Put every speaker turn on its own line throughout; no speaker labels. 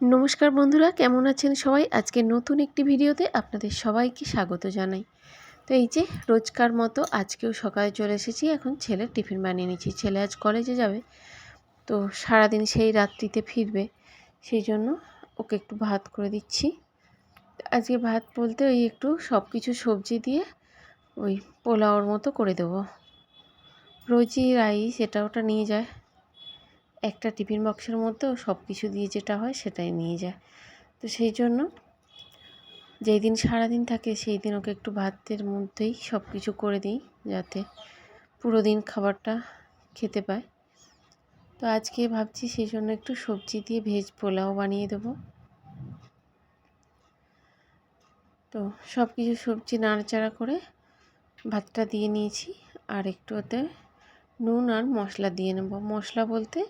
নমস্কার বন্ধুরা, কেমন আছেন সবাই? আজকে নতুন একটি ভিডিওতে আপনাদের সবাইকে স্বাগত জানাই। তো এই যে রোজকার মতো আজকেও সকালে চলে এসেছি, এখন ছেলের টিফিন বানিয়ে নিয়েছি ছেলে আজ কলেজে যাবে, তো সারাদিন সেই রাত্রিতে ফিরবে, সেই জন্য ওকে একটু ভাত করে দিচ্ছি। আজকে ভাত বলতে ওই একটু সব কিছু সবজি দিয়ে ওই পোলাওর মতো করে দেবো। রোজই রাইস, এটা ওটা নিয়ে যায়। একটা টিফিন বক্সের মধ্যেও সব কিছু দিয়ে যেটা হয় সেটাই নিয়ে যায়। তো সেই জন্য যেই দিন সারাদিন থাকে সেই দিন ওকে একটু ভাতের মধ্যেই সব কিছু করে দিই যাতে পুরো দিন খাবারটা খেতে পায়। তো আজকে ভাবছি সেই জন্য একটু সবজি দিয়ে ভেজ পোলাও বানিয়ে দেবো। তো সব কিছু সবজি নাড়াচাড়া করে ভাতটা দিয়ে নিয়েছি আর একটু ওতে নুন আর মশলা দিয়ে নেব। মশলা বলতে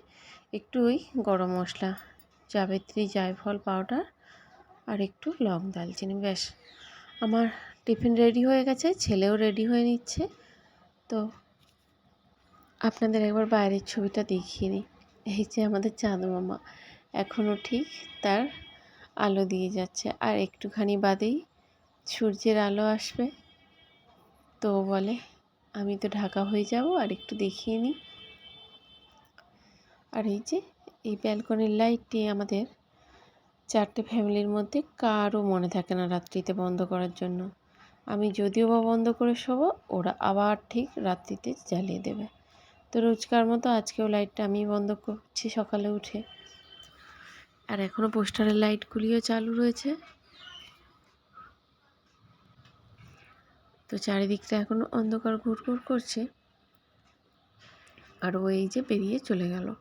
একটু ওই গরম মশলা, জাবেত্রী জায়ফল পাউডার আর একটু লং দালচিনি ব্যাস, আমার টিফিন রেডি হয়ে গেছে, ছেলেও রেডি হয়ে নিচ্ছে। তো আপনাদের একবার বাইরের ছবিটা দেখিয়ে নিই। এই যে আমাদের চাঁদ মামা এখনও ঠিক তার আলো দিয়ে যাচ্ছে। আর একটুখানি বাদেই সূর্যের আলো আসবে। তো বলে, আমি তো ঢাকা হয়ে যাব, আর একটু দেখিয়ে নিই। আর এই যে, এই ব্যালকনির লাইটটি আমাদের চারটে ফ্যামিলির মধ্যে কারও মনে থাকে না রাত্রিতে বন্ধ করার জন্য। আমি যদিও বা বন্ধ করে শোবো, ওরা আবার ঠিক রাত্রিতে জ্বালিয়ে দেবে। তো রোজকার মতো আজকেও লাইটটা আমি বন্ধ করছি সকালে উঠে। আর এখনও পোস্টারের লাইটগুলিও চালু রয়েছে। তো চারিদিকটা এখনও অন্ধকার ঘুরঘুর করছে। আর ও এই যে বেরিয়ে চলে গেল।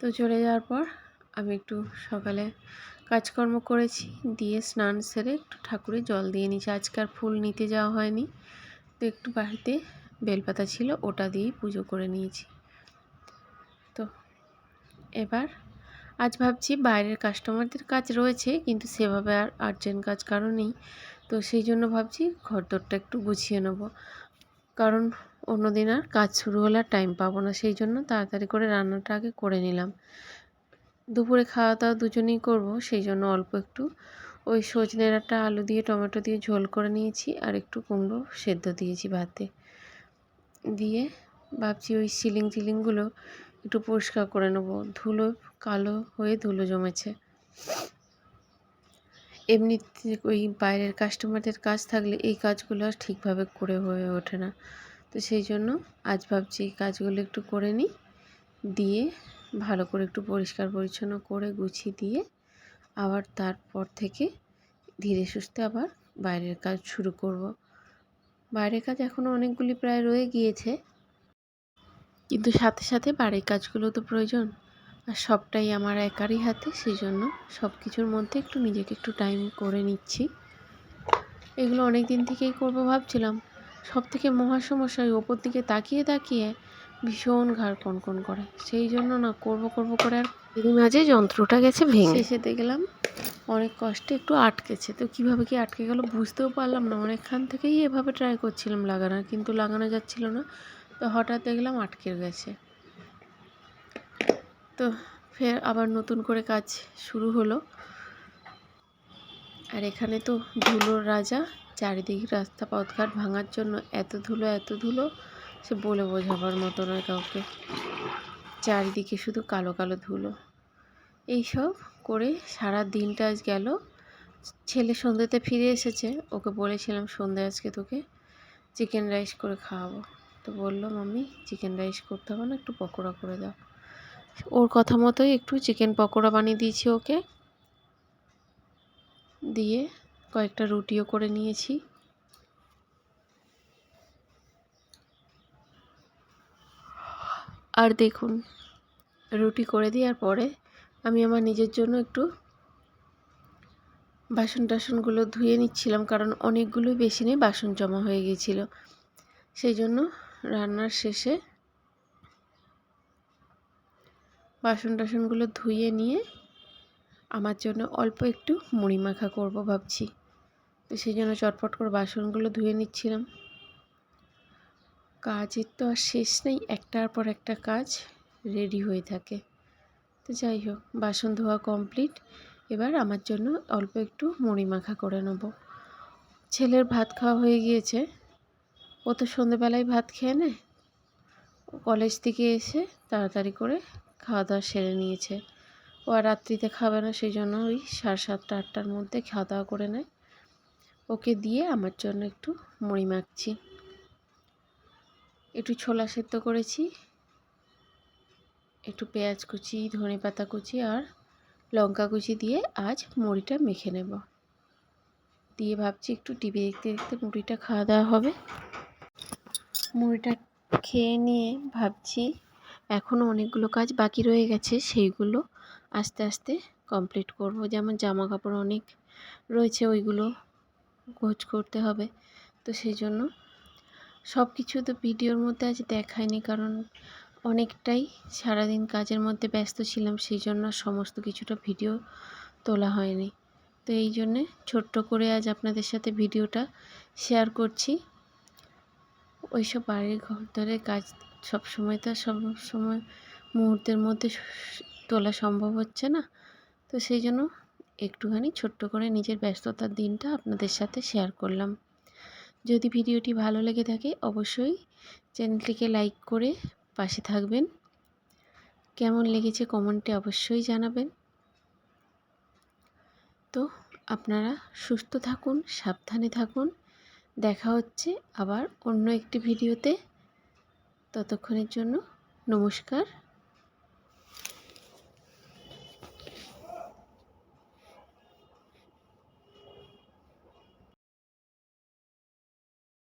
তো চলে যাওয়ার পর আমি একটু সকালে কাজকর্ম করেছি, দিয়ে স্নান সেরে একটু ঠাকুরে জল দিয়ে নিয়েছি। আজকে আর ফুল নিতে যাওয়া হয়নি। তো একটু বাড়িতে বেলপাতা ছিল, ওটা দিয়েই পুজো করে নিয়েছি। তো এবার আজ ভাবছি বাইরের কাস্টমারদের কাজ রয়েছে, কিন্তু সেভাবে আর আর্জেন্ট কাজ কারও নেই। তো সেই জন্য ভাবছি ঘরদোরটা একটু গুছিয়ে নেব। কারণ অন্য দিন আর কাজ শুরু হলে আর টাইম পাবো না। সেই জন্য তাড়াতাড়ি করে রান্নাটা আগে করে নিলাম। দুপুরে খাওয়া দাওয়া দুজনেই করব, সেই জন্য অল্প একটু ওই সজনে ডাঁটা, আলু দিয়ে, টমেটো দিয়ে ঝোল করে নিয়েছি আর একটু কুমড়ো সেদ্ধ দিয়েছি ভাতে। দিয়ে ভাবছি ওই সিলিং টিলিংগুলো একটু পরিষ্কার করে নেব। ধুলো কালো হয়ে ধুলো জমেছে। এমনিতে ওই বাইরের কাস্টমারদের কাজ থাকলে এই কাজগুলো আর ঠিকভাবে করে হয়ে ওঠে না। তো সেই জন্য আজ ভাবছি এই কাজগুলো একটু করে নিই, দিয়ে ভালো করে একটু পরিষ্কার পরিচ্ছন্ন করে গুছিয়ে দিয়ে আবার তারপর থেকে ধীরে সুস্থে আবার বাইরের কাজ শুরু করব। বাইরের কাজ এখনও অনেকগুলি প্রায় রয়ে গিয়েছে, কিন্তু সাথে সাথে বাড়ির কাজগুলো তো প্রয়োজন। আর সবটাই আমার একারই হাতে সেই জন্য সব কিছুর মধ্যে একটু নিজেকে একটু টাইম করে নিচ্ছি। এগুলো অনেক দিন থেকেই করব ভাবছিলাম। সব থেকে মহা সমস্যা ওই ওপর দিকে তাকিয়ে তাকিয়ে ভীষণ ঘাড় কনকন করে। সেই জন্য না, করব করব করে আর এরই মাঝে যন্ত্রটা গেছে ভেঙে। শেষে দেখলাম অনেক কষ্টে একটু আটকেছে। তো কীভাবে কি আটকে গেল বুঝতেও পারলাম না। অনেকখান থেকেই এভাবে ট্রাই করছিলাম লাগানোর, কিন্তু লাগানো যাচ্ছিল না। তো হঠাৎ দেখলাম আটকে গেছে। তো ফের আবার নতুন করে কাজ শুরু হলো। আর এখানে তো ধুলোর রাজা, চারিদিক রাস্তা পথঘাট ভাঙার জন্য এত ধুলো এত ধুলো, সে বলে বোঝাবার মতো নয় কাউকে। চারিদিকে শুধু কালো কালো ধুলো। এইসব করে সারা দিনটা আজ গেল। ছেলে সন্ধ্যেতে ফিরে এসেছে। ওকে বলেছিলাম, সন্ধ্যে আজকে তোকে চিকেন রাইস করে খাওয়াবো। তো বলল, মাম্মি চিকেন রাইস করতে হবে না, একটু পকোড়া করে দাও। ওর কথা মতোই একটু চিকেন পকোড়া বানিয়ে দিয়েছি ওকে। দিয়ে কয়েকটা রুটিও করে নিয়েছি। আর দেখুন, রুটি করে দেওয়ার পরে আমি আমার নিজের জন্য একটু বাসন টাসনগুলো ধুয়ে নিচ্ছিলাম, কারণ অনেকগুলোই বেশি নেই বাসন জমা হয়ে গিয়েছিল। সেই জন্য রান্নার শেষে বাসন টাসনগুলো ধুয়ে নিয়ে আমার জন্য অল্প একটু মুড়ি মাখা করব ভাবছি। তো সেই জন্য চটপট করে বাসনগুলো ধুয়ে নিচ্ছিলাম। কাজের তো আর শেষ নেই, একটার পর একটা কাজ রেডি হয়ে থাকে। তো যাই হোক, বাসন ধোয়া কমপ্লিট এবার আমার জন্য অল্প একটু মুড়ি মাখা করে নেব। ছেলের ভাত খাওয়া হয়ে গিয়েছে। ও তো সন্ধেবেলায় ভাত খেয়ে নেয়। কলেজ থেকে এসে তাড়াতাড়ি করে খাওয়া দাওয়া সেরে নিয়েছে। ও আর রাত্রিতে খাবে না সেই জন্য ওই সাড়ে সাতটা, আটটার মধ্যে খাওয়া দাওয়া করে নেয়। ওকে দিয়ে আমার জন্য একটু মুড়ি মাখছি। একটু ছোলা সেদ্ধ করেছি, একটু পেঁয়াজ কুচি, ধনে পাতা কুচি আর লঙ্কা কুচি দিয়ে আজ মুড়িটা মেখে নেব। দিয়ে ভাবছি একটু টিভি দেখতে দেখতে মুড়িটা খাওয়া দাওয়া হবে। মুড়িটা খেয়ে নিয়ে ভাবছি এখনও অনেকগুলো কাজ বাকি রয়ে গেছে, সেইগুলো আস্তে আস্তে কমপ্লিট করব। যেমন জামা কাপড় অনেক রয়েছে, ওইগুলো গোছ করতে হবে। তো সেই জন্য সব কিছু তো ভিডিওর মধ্যে আজ দেখায়নি কারণ অনেকটাই সারাদিন কাজের মধ্যে ব্যস্ত ছিলাম, সেই জন্য সমস্ত কিছুটা ভিডিও তোলা হয়নি। তো এই জন্যে ছোট্ট করে আজ আপনাদের সাথে ভিডিওটা শেয়ার করছি। ওইসব বাড়ির ঘর ধরে কাজ সব সময় তো সব সময় মুহূর্তের মধ্যে তোলা সম্ভব হচ্ছে না। তো সেই জন্য একটুখানি ছোট্ট করে নিজের ব্যস্ততার দিনটা আপনাদের সাথে শেয়ার করলাম। যদি ভিডিওটি ভালো লেগে থাকে, অবশ্যই চ্যানেলটিকে লাইক করে পাশে থাকবেন। কেমন লেগেছে কমেন্টে অবশ্যই জানাবেন। তো আপনারা সুস্থ থাকুন, সাবধানে থাকুন। দেখা হচ্ছে আবার অন্য একটি ভিডিওতে। ততক্ষণের জন্য নমস্কার।